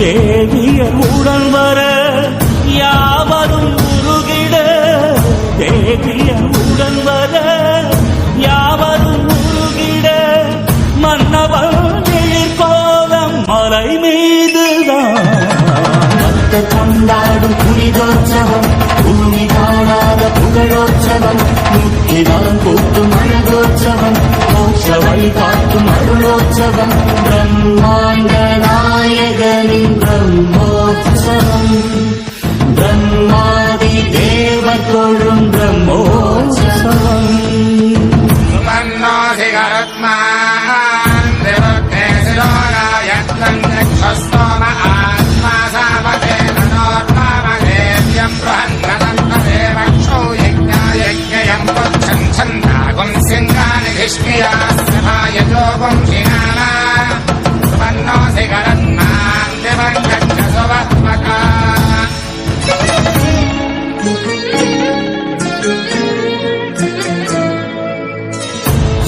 தேவியர் உடன் வர யாவரும் உருகிட தேவியர் உடன் வர யாவரும் உருகிட மன்னவன் எழிற்கோலம் மலை மீதுதான். கொண்டாடும் புனிதோற்சவம் பூமி காணாத புகழோற்சவம் முக்கிதான் கூட்டும் அழகோற்சவம் மோட்ச வழி காட்டும் அருளோற்சவம் பிரம்மாண்ட ोऽयं ब्रह्मोत्सवम् सुपन्नो शिखरत्मान् त्रिवग्ने शिरोगायत्रम् दक्षस्तोम आत्मा सापते नोर्मामदेव्यम् बृहन्नदन्तरे वक्षो यज्ञायज्ञयम् पक्षम् छन्दागुम् सिङ्गानि धिष्मिया समायजोगुम् शिनाना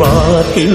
அன்பினை பார்க்கின்றார்